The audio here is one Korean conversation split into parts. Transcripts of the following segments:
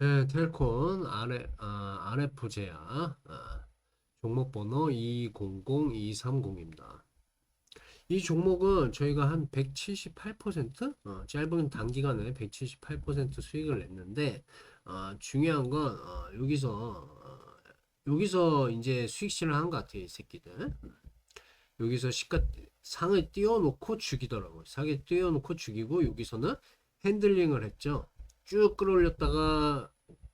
네, 텔콘 RF, 아, RF제야. 아, 종목 번호 200230입니다. 이 종목은 저희가 한 178%? 어, 짧은 단기간에 178% 수익을 냈는데, 어, 중요한 건, 어, 여기서, 어, 여기서 이제 수익 실을 한것 같아요, 이 새끼들. 여기서 시가, 상을 띄워놓고 죽이더라고요. 상을 띄워놓고 죽이고, 여기서는 핸들링을 했죠. 쭉 끌어올렸다가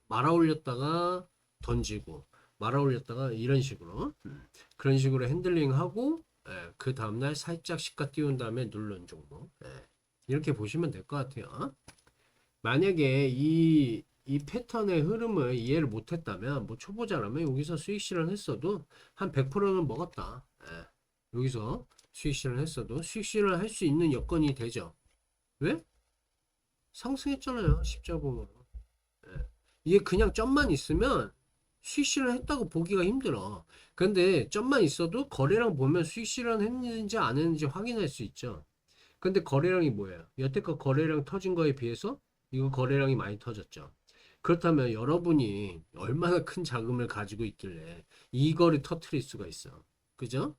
말아 올렸다가 던지고 말아 올렸다가 이런 식으로 그런 식으로 핸들링하고 예, 그 다음날 살짝 시가 띄운 다음에 누른 종목 예, 이렇게 보시면 될 것 같아요. 만약에 이, 이 패턴의 흐름을 이해를 못했다면 뭐 초보자라면 여기서 수익 실현 했어도 한 100%는 먹었다. 예, 여기서 수익 실현 했어도 수익 실현을 할수 있는 여건이 되죠. 왜? 상승했잖아요. 십자 보면. 예. 이게 그냥 점만 있으면 수익 실현 했다고 보기가 힘들어. 근데 점만 있어도 거래량 보면 수익 실현 했는지 안 했는지 확인할 수 있죠. 근데 거래량이 뭐예요? 여태껏 거래량 터진 거에 비해서 이거 거래량이 많이 터졌죠. 그렇다면 여러분이 얼마나 큰 자금을 가지고 있길래 이거를 터트릴 수가 있어. 그죠?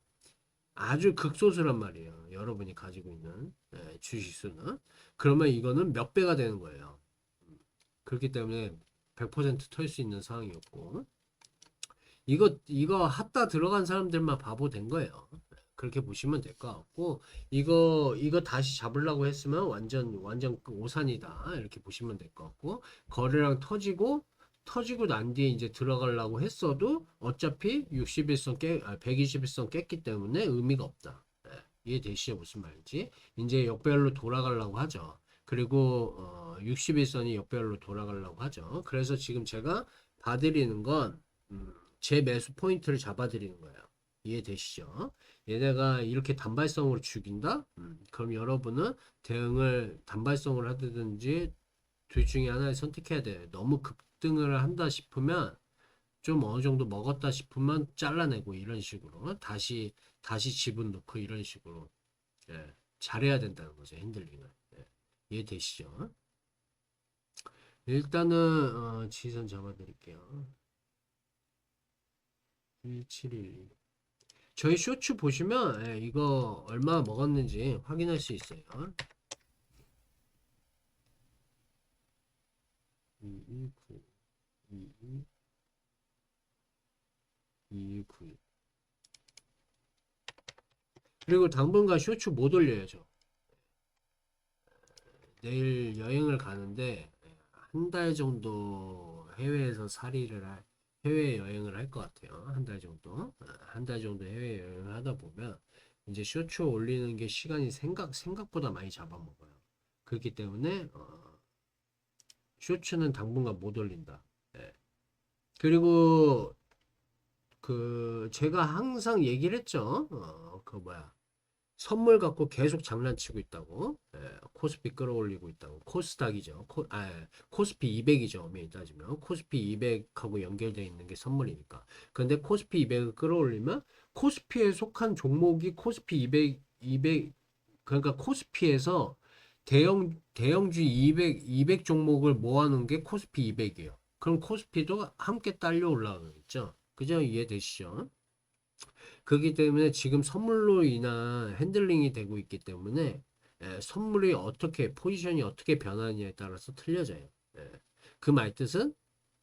아주 극소수란 말이에요. 여러분이 가지고 있는 예, 주식수는. 그러면 이거는 몇 배가 되는 거예요. 그렇기 때문에 100%털 수 있는 상황이었고 이거 이거 핫다 들어간 사람들만 바보 된 거예요. 그렇게 보시면 될 것 같고 이거 이거 다시 잡으려고 했으면 완전 완전 그 오산이다 이렇게 보시면 될 것 같고 거래량 터지고 터지고 난 뒤에 이제 들어가려고 했어도 어차피 61선 깨, 아, 121선 깼기 때문에 의미가 없다. 예, 이해되시죠? 무슨 말인지. 이제 역배열로 돌아가려고 하죠. 그리고 어, 61선이 역배열로 돌아가려고 하죠. 그래서 지금 제가 봐드리는 건, 음, 제 매수 포인트를 잡아드리는 거예요. 이해되시죠? 얘네가 이렇게 단발성으로 죽인다? 음, 그럼 여러분은 대응을 단발성으로 하든지 둘 중에 하나를 선택해야 돼. 너무 급등을 한다 싶으면 좀 어느 정도 먹었다 싶으면 잘라내고 이런 식으로 다시 다시 지분 넣고 이런 식으로 예, 잘해야 된다는 거죠 핸들링을 예, 이해되시죠? 일단은 어, 지선 잡아드릴게요. 1712 저희 쇼츠 보시면 예, 이거 얼마 먹었는지 확인할 수 있어요. 229 22 229 그리고 당분간 쇼츠 못 올려야죠. 내일 여행을 가는데 한 달 정도 해외에서 살이를 할 해외 여행을 할 것 같아요. 한 달 정도. 한 달 정도 해외 여행을 하다 보면 이제 쇼츠 올리는 게 시간이 생각 생각보다 많이 잡아먹어요. 그렇기 때문에 어, 쇼츠는 당분간 못 올린다. 예. 그리고 그 제가 항상 얘기를 했죠. 어, 그 뭐야 선물 갖고 계속 장난치고 있다고. 예, 코스피 끌어올리고 있다고. 코스닥이죠. 코, 아, 코스피 200이죠. 엄밀히 따지면 코스피 200하고 연결되어 있는 게 선물이니까. 근데 코스피 200을 끌어올리면 코스피에 속한 종목이 코스피 200 200 그러니까 코스피에서 대형 대형주 200 200 종목을 모아놓은 게 코스피 200이에요. 그럼 코스피도 함께 딸려 올라가겠죠. 그죠? 이해되시죠? 그렇기 때문에 지금 선물로 인한 핸들링이 되고 있기 때문에 예, 선물이 어떻게 포지션이 어떻게 변하느냐에 따라서 틀려져요. 예. 그 말 뜻은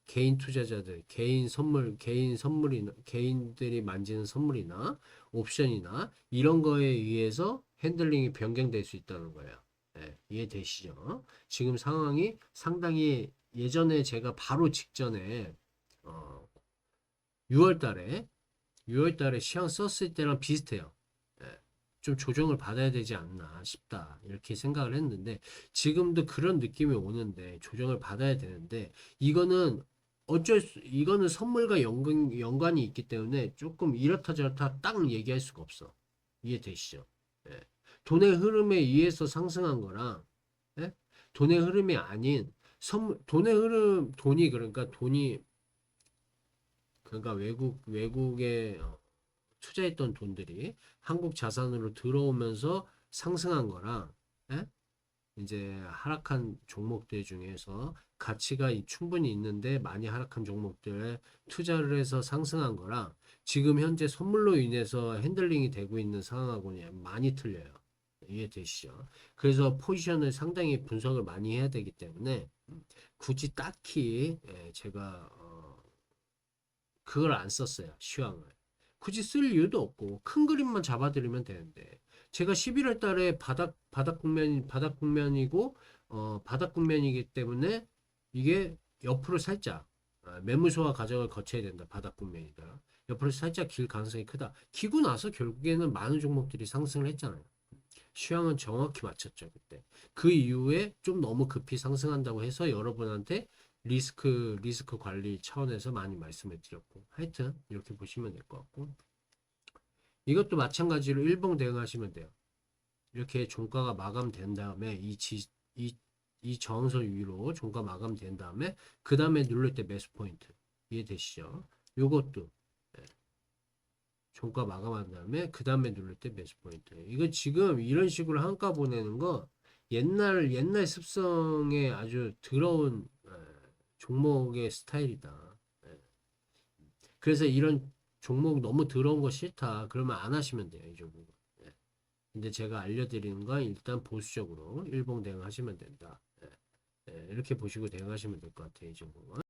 개인 투자자들, 개인 선물, 개인 선물이나 개인들이 만지는 선물이나 옵션이나 이런 거에 의해서 핸들링이 변경될 수 있다는 거예요. 예, 이해되시죠? 지금 상황이 상당히 예전에 제가 바로 직전에 어, 6월 달에 6월 달에 시황 썼을 때랑 비슷해요. 예, 좀 조정을 받아야 되지 않나 싶다. 이렇게 생각을 했는데, 지금도 그런 느낌이 오는데, 조정을 받아야 되는데, 이거는 어쩔 수, 이거는 선물과 연관, 연관이 있기 때문에 조금 이렇다 저렇다 딱 얘기할 수가 없어. 이해되시죠? 예. 돈의 흐름에 의해서 상승한 거랑, 예? 돈의 흐름이 아닌, 선물, 돈의 흐름, 돈이 그러니까 돈이 그러니까 외국 외국에 어, 투자했던 돈들이 한국 자산으로 들어오면서 상승한 거랑 예? 이제 하락한 종목들 중에서 가치가 이- 충분히 있는데 많이 하락한 종목들에 투자를 해서 상승한 거랑 지금 현재 선물로 인해서 핸들링이 되고 있는 상황하고는 많이 틀려요. 이해되시죠? 그래서 포지션을 상당히 분석을 많이 해야 되기 때문에 음, 굳이 딱히 예, 제가 어, 그걸 안 썼어요. 시황을. 굳이 쓸 이유도 없고 큰 그림만 잡아드리면 되는데 제가 11월 달에 바닥 바닥 국면 바닥 국면이고 어, 바닥 국면이기 때문에 이게 옆으로 살짝 아, 매무소와 가정을 거쳐야 된다. 바닥 국면이다. 옆으로 살짝 길 가능성이 크다. 기고 나서 결국에는 많은 종목들이 상승을 했잖아요. 시황은 정확히 맞췄죠 그때. 그 이후에 좀 너무 급히 상승한다고 해서 여러분한테 리스크 리스크 관리 차원에서 많이 말씀을 드렸고 하여튼 이렇게 보시면 될 것 같고 이것도 마찬가지로 일봉 대응하시면 돼요. 이렇게 종가가 마감된 다음에 이 지, 이, 이 저항선 위로 종가 마감된 다음에 그 다음에 누를 때 매수 포인트 이해되시죠? 요것도 예. 종가 마감한 다음에 그 다음에 누를 때 매수 포인트 이거 지금 이런 식으로 한가 보내는 거 옛날 옛날 습성의 아주 예, 종목의 스타일이다. 예. 그래서 이런 종목 너무 더러운 거 싫다. 그러면 안 하시면 돼요. 이 종목은. 예. 근데 제가 알려드리는 건 일단 보수적으로 일봉 대응하시면 된다. 예. 예, 이렇게 보시고 대응하시면 될 것 같아요. 이 종목은.